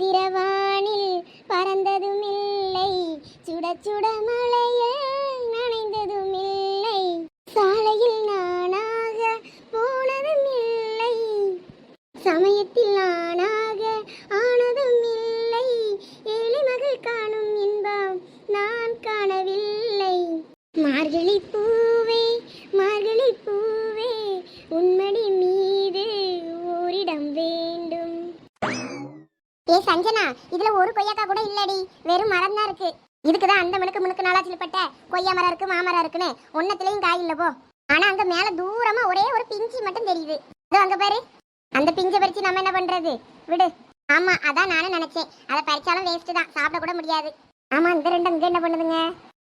சந்திரவானில் பறந்ததும் இல்லை சுட சுட மழையில் நனைந்ததும் இல்லை சாலையில் நானாக போனதும் இல்லை சமயத்தில் வெறும் மரம் தான் இருக்கு. இதுக்குதான் அந்த மனுக்கு முனுக்கு நாளா சிலுப்பட்ட கொய்யா மரம் இருக்கு மாமரம் இருக்குன்னு ஒன்னத்துலயும் காய் இல்ல போ. ஆனா அங்க மேல தூரமா ஒரே ஒரு பிஞ்சு மட்டும் தெரியுது. அதோ அங்க பாரு. அந்த பிஞ்சை பறிச்சு நம்ம என்ன பண்றது? விடு. ஆமா அதான் நானும் நினைச்சேன். அதை பறிச்சாலும் வேஸ்ட் தான். சாப்பிட கூட முடியாது. ஆமா இந்த ரெண்டு அங்க என்ன பண்ணுதுங்க?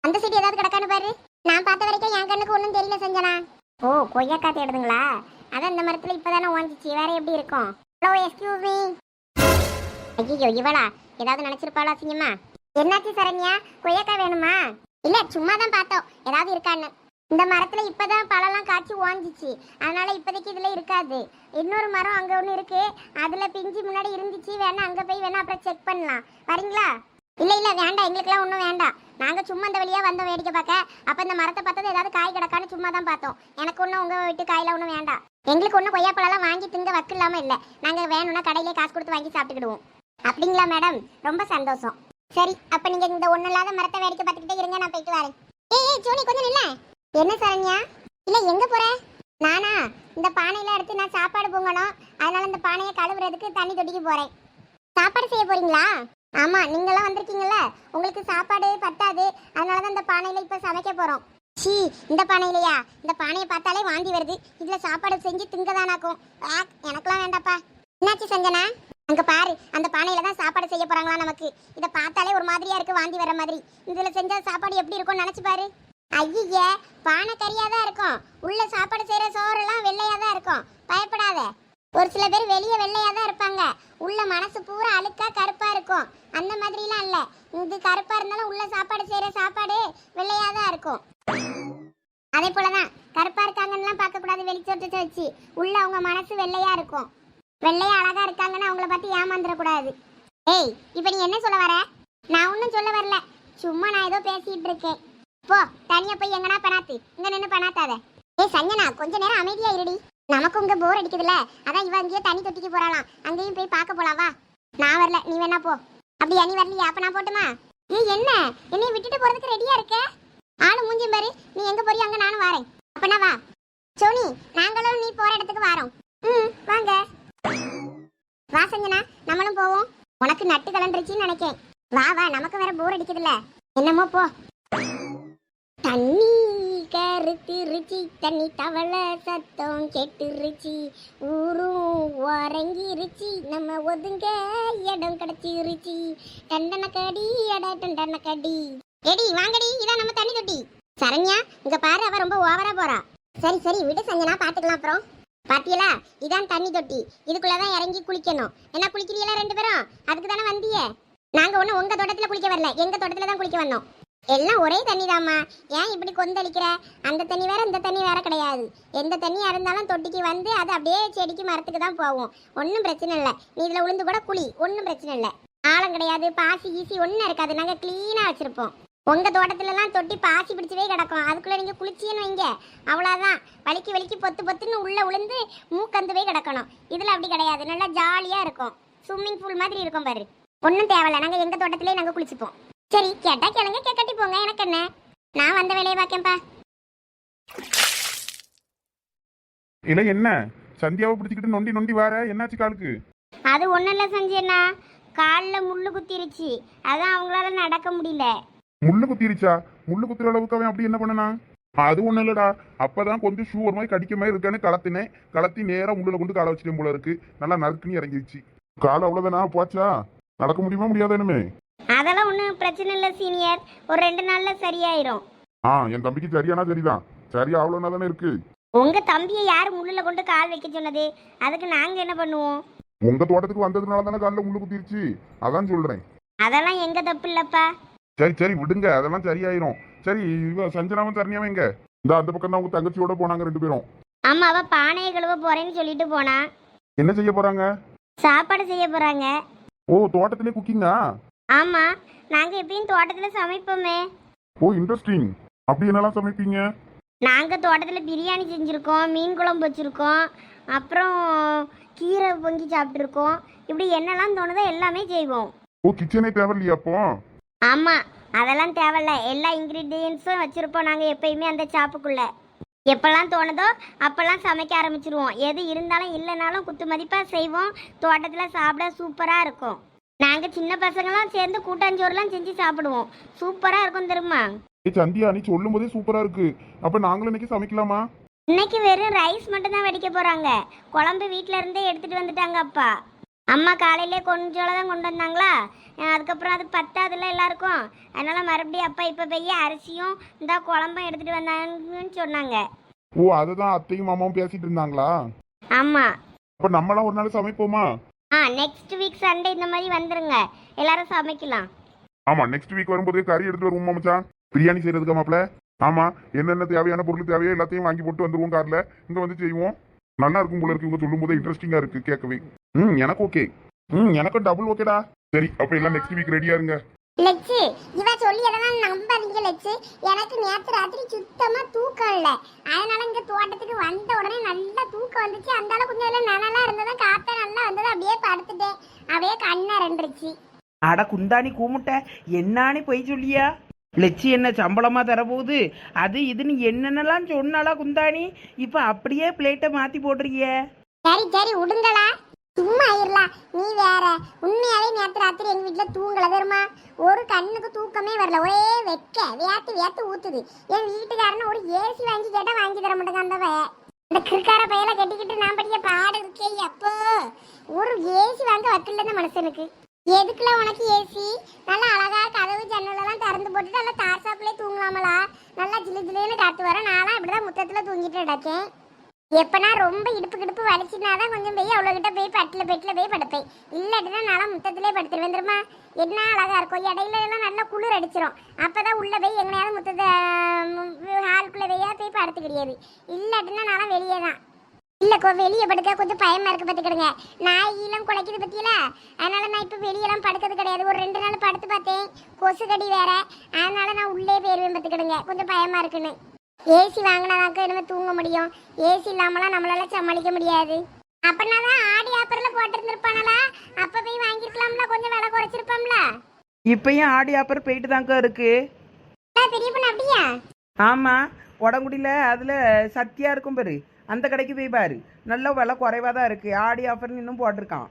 அந்த செடி ஏதாவது கிடக்கான்னு பாரு. நான் பார்த்த வரைக்கும் என் கண்ணுக்கு ஒன்றும் தெரியல செஞ்சனா. ஓ கொய்யாக்கா தேடுதுங்களா அதான் இந்த மரத்துல இப்பதானே ஓஞ்சிச்சு. வேற எப்படி இருக்கும்? ஹலோ எஸ்கியூஸ் மீ ஐயோ இவளா? ஏதாவது நினைச்சிருப்பாளா சிங்கம்மா என்னாச்சு சரண்யா? கொய்யாக்காய் வேணுமா? இல்ல சும்மா தான் பார்த்தோம். ஏதாவது இருக்கான்னு. இந்த மரத்துல இப்பதான் பழம்லாம் காய்ச்சி ஓஞ்சிச்சு. அதனால இப்போதைக்கு இதுல இருக்காது. இன்னொரு மரம் அங்க ஒண்ணு இருக்கு. அதுல பிஞ்சு முன்னாடி இருந்துச்சு. வேணா அங்க போய் வேணா அப்புறம் செக் பண்ணலாம். வரீங்களா? இல்ல இல்ல வேண்டாம். எங்களுக்குலாம் ஒன்றும் வேண்டாம். நாங்க சும்மா இந்த வழியா வந்தோம் வேடிக்கை பார்க்க. அப்ப இந்த மரத்தை பார்த்தது ஏதாவது காய் கிடக்கான்னு சும்மா தான் பார்த்தோம். எனக்கு ஒன்றும் உங்க வீட்டு காயில ஒன்றும் வேண்டாம். எங்களுக்கு ஒன்றும் கொய்யாப்பழம்லாம் வாங்கி திங்க வக்கு இல்லாம இல்ல. நாங்க வேணும்னா கடையிலே காசு கொடுத்து வாங்கி சாப்பிட்டுக்கிடுவோம். அப்படிங்களா மேடம்? ரொம்ப சந்தோஷம். சரி அப்ப நீங்க இந்த ஒண்ணு இல்லாத மரத்தை வேடிக்கை பார்த்துக்கிட்டே இருங்க நான் போயிட்டு வரேன். ஏய் ஏய் சோனி கொஞ்சம் நில்ல. என்ன சரண்யா? இல்ல எங்க போற? நானா? இந்த பானையில எடுத்து நான் சாப்பாடு பொங்கணும். அதனால இந்த பானையை கழுவுறதுக்கு தண்ணி தொட்டிக்கு போறேன். சாப்பாடு செய்ய போறீங்களா? ஆமா நீங்களாம் வந்திருக்கீங்கல்ல. உங்களுக்கு சாப்பாடு பத்தாது. அதனால தான் இந்த பானையில இப்ப சமைக்க போறோம். சி இந்த பானையிலையா? இந்த பானையை பார்த்தாலே வாந்தி வருது. இதுல சாப்பாடு செஞ்சு திங்கதானாக்கும். ஆக், எனக்கெல்லாம் வேண்டாப்பா. என்னாச்சு சஞ்சனா? அங்க பாரு அந்த பானையில தான் சாப்பாடு செய்ய போறாங்களா நமக்கு? இத பார்த்தாலே ஒரு மாதிரியா இருக்கு வாந்தி வர மாதிரி. இதுல செஞ்ச சாப்பாடு எப்படி இருக்கும்னு நினைச்சு பாரு. ஐய பானை கறியா தான் இருக்கும். உள்ள சாப்பாடு செய்யற சோறெல்லாம் வெள்ளையா தான் இருக்கும். பயப்படாத. ஒரு சில பேர் வெளியே வெள்ளையா தான் இருப்பாங்க. உள்ள மனசு பூரா அழுக்கா கருப்பா இருக்கும். அந்த மாதிரிலாம் இல்ல. இது கருப்பா இருந்தாலும் உள்ள சாப்பாடு செய்யற சாப்பாடு வெள்ளையா தான் இருக்கும். அதே போலதான் கருப்பா இருக்காங்கன்னு பார்க்க கூடாது வெளிச்சோட்டத்தை வச்சு. உள்ள அவங்க மனசு வெள்ளையா இருக்கும். வெள்ளையா அழகா இருக்காங்கன்னு அவங்கள பார்த்து ஏமாந்துடக்கூடாது. ஏய் இப்போ நீ என்ன சொல்ல வர? நான் ஒன்றும் சொல்ல வரல. சும்மா நான் ஏதோ பேசிட்டு இருக்கேன். போ தனியா போய் எங்கனா பண்ணாத்து இங்க நின்று பண்ணாத்தாத ஏய் சஞ்சனா கொஞ்ச நேரம் அமைதியா இருடி. நமக்கு உங்க போர் அடிக்குதுல்ல அதான் இவன் அங்கேயே தண்ணி தொட்டிக்கு போறாளாம். அங்கேயும் போய் பார்க்க போலாம் வா. நான் வரல நீ வேணா போ. அப்படியா நீ வரலையா? அப்ப நான் போட்டுமா? ஏய் என்ன? என்னைய விட்டுட்டு போறதுக்கு ரெடியா இருக்க? ஆளு மூஞ்சி பாரு. நீ எங்க போறியோ அங்க நானும் வரேன். அப்பனா வா. சோனி நாங்களும் நீ போற இடத்துக்கு வரோம். வா சஞ்சனா நம்மளும் போவோம். உனக்கு நட்டு கலண்டுருச்சுன்னு நினைக்கேன். வா வா நமக்கு வேற போர் அடிக்குதுல்ல. என்னமோ போ. தண்ணி கருத்துருச்சி தண்ணி தவள சத்தம் கேட்டுருச்சு. ஊரும் உறங்கிருச்சு. நம்ம ஒதுங்க இடம் கிடைச்சிருச்சு. டண்டன கடி அட டண்டன கடி எடி வாங்கடி இதான் நம்ம தண்ணி தொட்டி. சரண்யா இங்க பாரு அவ ரொம்ப ஓவரா போறா. சரி சரி விடு சஞ்சனா பாத்துக்கலாம் அப்புறம். பாத்தியலா இதான் தண்ணி தொட்டி. இதுக்குள்ளதான் இறங்கி குளிக்கணும். என்ன குளிக்கிறீங்களா ரெண்டு பேரும்? அதுக்கு தானே வந்தியே நாங்க ஒண்ணு உங்க தோட்டத்துல குளிக்க வரல. எங்க தோட்டத்துல தான் குளிக்க வந்தோம். எல்லாம் ஒரே தண்ணி தாம்மா ஏன் இப்படி கொந்தளிக்கிற? அந்த தண்ணி வேற இந்த தண்ணி வேற கிடையாது. எந்த தண்ணியா இருந்தாலும் தொட்டிக்கு வந்து அது அப்படியே செடிக்கு மரத்துக்கு தான் போகும். ஒன்றும் பிரச்சனை இல்லை. நீ இதில் உளுந்து கூட குழி ஒன்றும் பிரச்சனை இல்லை. ஆழம் கிடையாது. பாசி ஈசி ஒன்றும் இருக்காது. நாங்கள் க்ளீனாக வச்சுருப்போம். உங்க தோட்டத்துலலாம் தொட்டி பாசி பிடிச்சவே கிடக்கும். அதுக்குள்ள நீங்க குளிச்சின்னு வைங்க அவ்வளோதான் வலிக்கு வலிக்கு பொத்து பொத்துன்னு உள்ள உளுந்து மூக்கந்து போய் கிடக்கணும். இதுல அப்படி கிடையாது. நல்லா ஜாலியா இருக்கும். ஸ்விம்மிங் பூல் மாதிரி இருக்கும் பாரு. ஒன்றும் தேவையில்ல. நாங்க எங்க தோட்டத்திலே நாங்க குளிச்சுப்போம். சரி கேட்டா கேளுங்க. கேட்கட்டி போங்க. எனக்கு என்ன? நான் வந்த வேலையை பார்க்கேன்ப்பா. இல்ல என்ன? சந்தியாவை பிடிச்சிக்கிட்டு நொண்டி நொண்டி வார. என்னாச்சு காலுக்கு? அது ஒன்றும் இல்லை சஞ்சயண்ணா காலில் முள்ளு குத்திருச்சு. அதான் அவங்களால நடக்க முடியல. முள்ளு குத்திருச்சா? முள்ளு குத்துற அளவுக்கு அவன் அப்படி என்ன பண்ணனா? அது ஒண்ணும் இல்லடா. அப்பதான் கொஞ்சம் ஷூ ஒரு மாதிரி கடிக்க மாதிரி இருக்கான்னு கலத்தினேன். கலத்தி நேரா முள்ளுல கொண்டு காலை வச்சிட்டேன் போல இருக்கு. நல்லா நறுக்குன்னு இறங்கிருச்சு. கால் அவ்வளவுதானா? போச்சா? நடக்க முடியுமா முடியாதா அதெல்லாம் ஒன்றும் பிரச்சனை இல்லை சீனியர் ஒரு ரெண்டு நாளில் சரியாயிரும். ஆ என் தம்பிக்கு சரியானா சரிதான். சரியா அவ்வளோனா தானே இருக்கு. உங்க தம்பியை யார் முள்ளில் கொண்டு கால் வைக்க சொன்னது? அதுக்கு நாங்க என்ன பண்ணுவோம்? உங்க தோட்டத்துக்கு வந்ததுனால தானே காலில் முள்ளு குத்திருச்சு? அதான் சொல்றேன். அதெல்லாம் எங்க தப்பு இல்லப்பா. சரி சரி விடுங்க. அதெல்லாம் சரியாயிரும். சரி இவ சஞ்சனாவும் தரணியாவும் எங்க? இந்த அந்த பக்கம் தான் உங்க தங்கச்சியோட போனாங்க ரெண்டு பேரும். ஆமா அவ பானையை கழுவ போறேன்னு சொல்லிட்டு போனா. என்ன செய்ய போறாங்க? சாப்பாடு செய்ய போறாங்க. ஓ தோட்டத்திலே குக்கிங்கா ஆமா நாங்க எப்பயும் தோட்டத்துல சமைப்போமே. ஓ இன்ட்ரெஸ்டிங் அப்படி என்னெல்லாம் சமைப்பீங்க? நாங்க தோட்டத்துல பிரியாணி செஞ்சிருக்கோம் மீன் குழம்பு வச்சிருக்கோம் அப்புறம் கீரை பொங்கி சாப்பிட்ருக்கோம் இப்படி என்னெல்லாம் தோணுதோ எல்லாமே செய்வோம். ஓ கிச்சனே தேவையில்லையா அப்போ? ஆமா அதெல்லாம் தேவையில்ல. எல்லா இன்க்ரீடியன்ஸும் வச்சிருப்போம் நாங்க எப்பயுமே அந்த சாப்புக்குள்ள எப்பெல்லாம் தோணுதோ அப்பெல்லாம் சமைக்க ஆரம்பிச்சிருவோம். எது இருந்தாலும் இல்லைனாலும் குத்து மதிப்பா செய்வோம். தோட்டத்துல சாப்பிட சூப்பரா இருக்கும். நாங்க சின்ன பசங்களாம் சேர்ந்து கூட்டாஞ்சோறுலாம் செஞ்சு சாப்பிடுவோம். சூப்பரா இருக்கும் தெரியுமா? ஏ சந்தியா நீ சொல்லும் போதே சூப்பரா இருக்கு. அப்ப நாங்களும் இன்னைக்கு சமைக்கலாமா? இன்னைக்கு வெறும் ரைஸ் மட்டும் தான் வடிக்க போறாங்க. குழம்பு வீட்ல இருந்தே எடுத்துட்டு வந்துட்டாங்க அப்பா. அம்மா காலையிலே கொஞ்சோட தான் கொண்டு வந்தாங்களா? அதுக்கப்புறம் அது பத்தாதுல எல்லாருக்கும். அதனால மறுபடியும் அப்பா இப்ப பெய்ய அரிசியும் இந்த குழம்பும் எடுத்துட்டு வந்தாங்கன்னு சொன்னாங்க. ஓ அதை தான் அத்தையும் மாமாவும் பேசிட்டு இருந்தாங்களா? ஆமா. அப்ப நம்மளாம் ஒரு நாள் சமைப்போமா? ஆ நெக்ஸ்ட் வீக் சண்டே இந்த மாதிரி வந்துருங்க. எல்லாரும் சமைக்கலாம். ஆமா நெக்ஸ்ட் வீக் வரும்போது கறி எடுத்து வருவோம் மச்சான் பிரியாணி செய்யறதுக்கு மாப்ள ஆமா என்னென்ன தேவையான பொருள் தேவையோ எல்லாத்தையும் வாங்கி போட்டு வந்துருவோம் கார்ல. இங்க வந்து செய்வோம். நல்லா இருக்கும் போல இருக்கு இவங்க சொல்லும் போது இன்ட்ரெஸ்டிங்கா இருக்கு கேட்கவே. ம் எனக்கு ஓகே ம் எனக்கும் டபுள் ஓகேடா சரி அப்ப எல்லாம் நெக்ஸ்ட் வீக் ரெடியா இருங்க. லெச்சு இவ சொல்லி எதெல்லாம் நம்பாதீங்க லெச்சு. எனக்கு நேற்று ராத்திரி சுத்தமா தூக்கம் இல்ல. அதனால இங்க தோட்டத்துக்கு வந்த உடனே நல்லா தூக்கம் வந்துச்சு. அந்த கொஞ்சம் இதுல நனலா இருந்தது காத்த நல்லா வந்தது அப்படியே படுத்துட்டேன். அப்படியே கண்ணை ரெண்டுருச்சு அட குந்தாணி கூமுட்ட என்னான்னு பொய் சொல்லியா? லட்சி என்ன சம்பளமா தரப்போகுது? அது இதுன்னு என்னென்னலாம் சொன்னாலா குந்தாணி? இப்போ அப்படியே பிளேட்டை மாத்தி போடுறிய சரி சரி விடுங்களா சும்மா ஆயிரலாம் நீ வேற. உண்மையாவே நேற்று ராத்திரி எங்க வீட்டுல தூங்கல தெரியுமா? ஒரு கண்ணுக்கு தூக்கமே வரல. ஒரே வெக்க. வேத்து வேத்து ஊத்துது. என் வீட்டுக்காரன ஒரு ஏசி வாங்கி கேட்டா வாங்கி தர மாட்டேங்க அந்த இந்த கிருக்கார பையல கட்டிக்கிட்டு நான் படிக்க பாடு இருக்கே அப்போ. ஒரு ஏசி வாங்க வக்கல இந்த மனுஷனுக்கு எதுக்குல உனக்கு ஏசி நல்லா அழகா கதவு ஜன்னலெல்லாம் திறந்து போட்டுட்டு நல்லா தார் சாப்பிலே தூங்கலாமலா நல்லா ஜிலு ஜிலுன்னு காத்து வர தான் இப்படிதான் முத்தத்தில் தூங்கிட்டு கிடக்கேன். எப்பனா ரொம்ப இடுப்பு கிடுப்பு வலிச்சுனாதான் கொஞ்சம் போய் அவ்வளோகிட்ட போய் பட்டில் பெட்டில் போய் படுப்பேன். இல்லாட்டினா நான் முத்தத்திலே படுத்துருவேன். தெரியுமா? என்ன அழகாக இருக்கும் இடையில எல்லாம் நல்லா குளிர் அடிச்சிரும். அப்பதான் உள்ளே போய் எங்கனையாவது முத்தத்தை ஹாலுக்குள்ளே போயா போய் படுத்து கிடையாது இல்லாட்டினா நல்லா வெளியே தான் இல்லைக்கோ வெளியே படுக்க கொஞ்சம் பயமாக இருக்குது பார்த்துக்கிடுங்க. நாயெல்லாம் குலைக்குது பற்றியில அதனால நான் இப்போ வெளியெல்லாம் படுக்கிறது கிடையாது. ஒரு ரெண்டு நாள் படுத்து பார்த்தேன். கொசு கடி வேற. அதனால நான் உள்ளே போயிடுவேன் பார்த்துக்கிடுங்க. கொஞ்சம் பயமாக இருக்குன்னு. ஏசி வாங்கினாதாக்க இனிமே தூங்க முடியும். ஏசி இல்லாமலாம் நம்மளால சமாளிக்க முடியாது. அப்பனா தான் ஆடி ஆப்பர்ல போட்டிருந்திருப்பானலா அப்ப போய் வாங்கிருக்கலாம்ல கொஞ்சம் விலை குறைச்சிருப்பாம்ல? இப்பயும் ஆடி ஆப்பர் போயிட்டு தாங்க இருக்கு பெரிய பொண்ணு அப்படியா? ஆமா உடங்குடியில் அதில் சத்தியா இருக்கும் பாரு. அந்த கடைக்கு போய் பாரு. நல்ல விலை குறைவாக தான் இருக்கு. ஆடி ஆஃபர்னு இன்னும் போட்டிருக்கான்.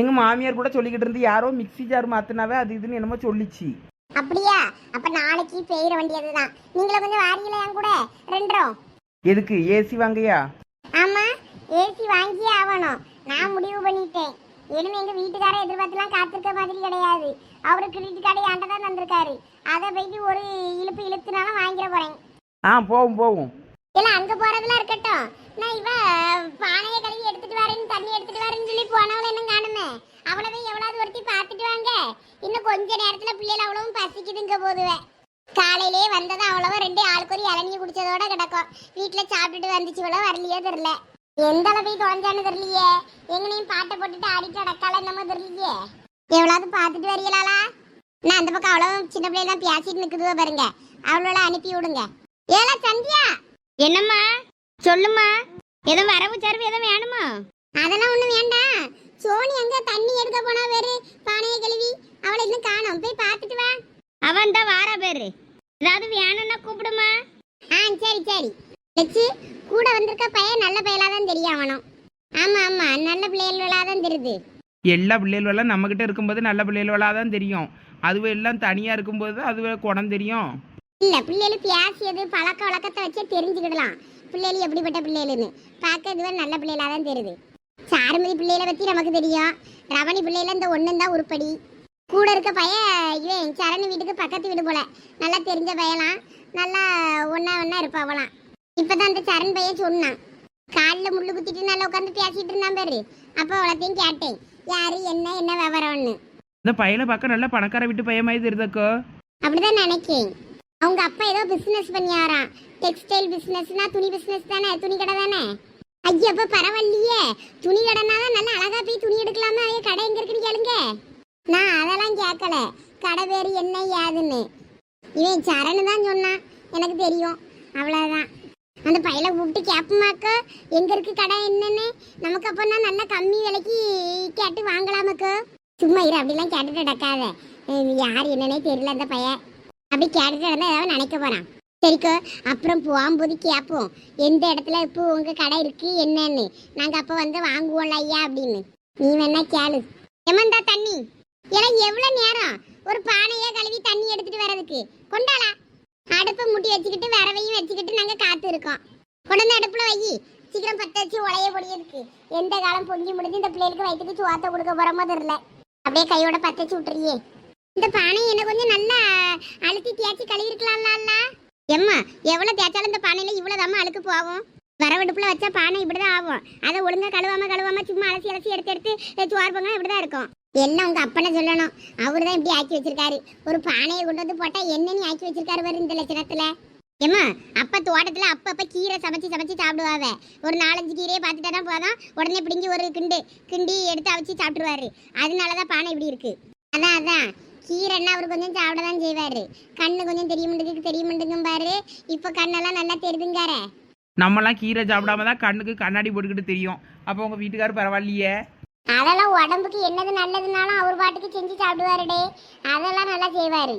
எங்கள் மாமியார் கூட சொல்லிக்கிட்டு இருந்து யாரோ மிக்ஸி ஜார் மாற்றினாவே அது இதுன்னு என்னமோ சொல்லிச்சு. அப்படியா? அப்ப நாளைக்கு பெய்ய வேண்டியதுதான். நீங்கள கொஞ்சம் வாரீங்களா என் கூட? ரெண்டரும் எதுக்கு? ஏசி வாங்கயா? ஆமா ஏசி வாங்கியே ஆகணும். நான் முடிவு பண்ணிட்டேன். இனிமே எங்க வீட்டுக்கார எதிர்பார்த்துலாம் காத்திருக்க மாதிரி கிடையாது. அவரு கிரெடிட் கார்டு என்கிட்ட தான் தந்திருக்காரு. அதை போயிட்டு ஒரு இழுப்பு இழுத்துனாலும் வாங்கிட போறேன். ஆ போவோம் போவோம். இல்ல அங்க போறதெல்லாம் இருக்கட்டும். நான் இவ பானையை கழுவி எடுத்துட்டு வரேன் தண்ணி எடுத்துட்டு வரேன்னு சொல்லி போனவள என்ன காணுமே. அவளை எவ்வளவு ஒருத்தி பார்த்துட்டு வாங்க. இன்னும் கொஞ்ச நேரத்துல பிள்ளைகள் அவ்வளவும் பசிக்குதுங்க போதுவே. காலையிலே வந்தது அவ்வளவா ரெண்டு ஆளுக்கு ஒரு இளநிய குடிச்சதோட கிடக்கும். வீட்டுல சாப்பிட்டுட்டு வந்துச்சு இவ்வளவு வரலையே தெரியல. எந்த அளவு தொலைஞ்சான்னு தெரியலையே. எங்கனையும் பாட்டை போட்டுட்டு ஆடிட்டு அடக்கால என்னமோ தெரியலையே. எவ்வளவு பார்த்துட்டு வரீங்களாளா நான் அந்த பக்கம் அவ்வளவு சின்ன பிள்ளைலாம் பேசிட்டு நிக்குதுவோ பாருங்க. அவளோட அனுப்பி விடுங்க. ஏலா சந்தியா? என்னம்மா? சொல்லுமா. ஏதோ வரவு செலவு ஏதோ வேணுமா? அதெல்லாம் ஒண்ணும் வேண்டாம் சோனி அங்க தண்ணி எடுக்க போனா வேறு. பானையை கழுவி அவளை இன்னும் காணோம். போய் பார்த்துட்டு வா. அவன் தான் வாரா பேரு. ஏதாவது வேணும்னா கூப்பிடுமா? ஆ சரி சரி. லட்சு கூட வந்திருக்க பையன் நல்ல பையலா தான் தெரியும் அவனும் ஆமா ஆமா. நல்ல பிள்ளைகளா தான் தெரியுது. எல்லா பிள்ளைகளெல்லாம் நம்மக்கிட்ட இருக்கும்போது நல்ல பிள்ளைகளாக தான் தெரியும். அதுவே எல்லாம் தனியாக இருக்கும்போது அதுவே குணம் தெரியும். இல்ல பிள்ளைகள் பேசியது பழக்க வழக்கத்தை வச்சே தெரிஞ்சுக்கிடலாம். பிள்ளைகள் எப்படிப்பட்ட பிள்ளைகள்னு பார்க்க இதுவே நல்ல பிள்ளைகளா தான் தெரியுது. சாருமதி பிள்ளைகளை பத்தி நமக்கு தெரியும். ரவணி பிள்ளைல இந்த ஒண்ணும் தான் உருப்படி. கூட இருக்க பையன் இவன் சரணி வீட்டுக்கு பக்கத்து வீடு போல. நல்லா தெரிஞ்ச பையலாம். நல்லா ஒண்ணா ஒண்ணா இருப்பாவலாம் இப்பதான் அந்த சரண் பையன் சொன்னான். காலில் முள்ளு குத்திட்டு நல்லா உட்காந்து பேசிட்டு இருந்தான் பாரு. அப்போ அவ்வளோத்தையும் கேட்டேன். யாரு என்ன என்ன விவரம்னு. இந்த பையனை பார்க்க நல்ல பணக்கார வீட்டு பையன் மாதிரி தெரியுதாக்கோ அப்படிதான் நினைக்கேன். அவங்க அப்பா ஏதோ பிசினஸ் பண்ணியாராம் டெக்ஸ்டைல் பிசினஸ்னா துணி பிசினஸ் தானே? துணி கடை தானே? ஐயா பரவாயில்லையே. துணி கடைனா தான் நல்லா அழகா போய் துணி எடுக்கலாமா? ஐயா கடை எங்க இருக்குன்னு கேளுங்க. நான் அதெல்லாம் கேட்கல. கடை பேர் என்ன ஏதுன்னு. இவன் சரணு தான் சொன்னான். எனக்கு தெரியும். அவ்வளோதான் அந்த பையில கூப்பிட்டு கேட்போமாக்க எங்க இருக்கு கடை என்னன்னு? நமக்கு அப்போனா நல்லா கம்மி விலைக்கு கேட்டு வாங்கலாமாக்கு சும்மா இரு அப்படிலாம் கேட்டுட்டு நடக்காத. யார் என்னன்னே தெரியல அந்த பையன். அப்படி கேட்டுட்டு ஏதாவது நினைக்க போறான். சரிக்கோ அப்புறம் போகும்போது கேட்போம். எந்த இடத்துல இப்போ உங்க கடை இருக்கு என்னன்னு. நாங்க அப்போ வந்து வாங்குவோம்ல ஐயா அப்படின்னு. நீ வேணா கேளு. எமந்தா தண்ணி. எல்லாம் எவ்வளவு நேரம்? ஒரு பானையே கழுவி தண்ணி எடுத்துட்டு வர்றதுக்கு. கொண்டாளா? அடுப்பை முட்டி வச்சுக்கிட்டு வரவையும் வச்சுக்கிட்டு நாங்க காத்து இருக்கோம் கொண்டு வந்து அடுப்புல வை. சீக்கிரம் பத்த வச்சு உழைய பொடியிருக்கு எந்த காலம் பொங்கி முடிஞ்சு இந்த பிள்ளைகளுக்கு வயிற்றுக்கு சுவாத்த கொடுக்க போறோமோ தெரியல. அப்படியே கையோட பத்த வச்சு விட்டுறியே. இந்த பானை என்ன கொஞ்சம் நல்லா தேய்ச்சி கழுவிருக்கலாம்ல எம்மா எவ்வளோ தேய்ச்சாலும் இந்த பானையில இவ்வளவு அழுக்கு போகும்? வரவடுப்புல வச்சா பானை இப்படிதான் ஆகும். அதை ஒழுங்கா கழுவாம கழுவாம சும்மா அலசி அலசி எடுத்து எடுத்து சோறு இப்படி இப்படிதான் இருக்கும். எல்லாம் உங்க அப்பனை சொல்லணும். அவரு தான் இப்படி ஆக்கி வச்சிருக்காரு. ஒரு பானையை கொண்டு வந்து போட்டால் என்னன்னு ஆக்கி வச்சிருக்காரு வரும் இந்த லட்சணத்தில். ஏம்மா அப்போ தோட்டத்தில் அப்பப்ப கீரை சமைச்சு சமைச்சு சாப்பிடுவாவ. ஒரு நாலஞ்சு கீரையை பார்த்துட்டா தான் போதும். உடனே பிடிங்கி ஒரு கிண்டு கிண்டி எடுத்து அவிச்சு சாப்பிட்டுருவாரு. அதனாலதான் பானை இப்படி இருக்கு. அதான் அதான். கீரைன்னா அவர் கொஞ்சம் சாப்பிட தான் செய்வாரு. கண்ணு கொஞ்சம் தெரிய மாட்டேங்குது தெரிய மாட்டேங்கும் பாரு. இப்ப கண்ணெல்லாம் நல்லா தெரிதுங்கார. நம்மலாம் கீரை சாப்பிடாம தான் கண்ணுக்கு கண்ணாடி போட்டுக்கிட்டு தெரியும். அப்போ உங்கள் வீட்டுக்காரர் பரவாயில்லையே? அதெல்லாம் உடம்புக்கு என்னது நல்லதுனாலும் அவர் பாட்டுக்கு செஞ்சு சாப்பிடுவாருடே. அதெல்லாம் நல்லா செய்வாரு.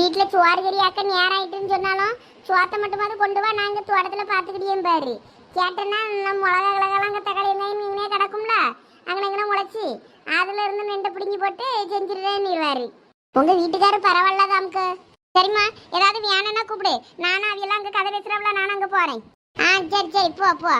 வீட்டில் சோறு கறியாக்க நேரம் ஆயிட்டுன்னு சொன்னாலும் சோத்தை மட்டுமாவது கொண்டு வா நாங்கள் தோட்டத்தில் பார்த்துக்கிட்டே பாரு. கேட்டேன்னா நம்ம மிளகா கிழகெல்லாம் தக்காளி வெங்காயம் மீனே கிடக்கும்ல. அங்கே எங்கே முளைச்சி அதுல இருந்து நெண்டை பிடுங்கி போட்டு செஞ்சிருவேன்னுருவாரு உங்க வீட்டுக்காரர் பரவாயில்ல தாம்க்கு. சரிம்மா ஏதாவது வேணும்னா கூப்பிடு. நானும் அவையெல்லாம் அங்கே கதை பேசுகிறவள நானும் அங்கே போறேன். ஆ சரி சரி போ போ.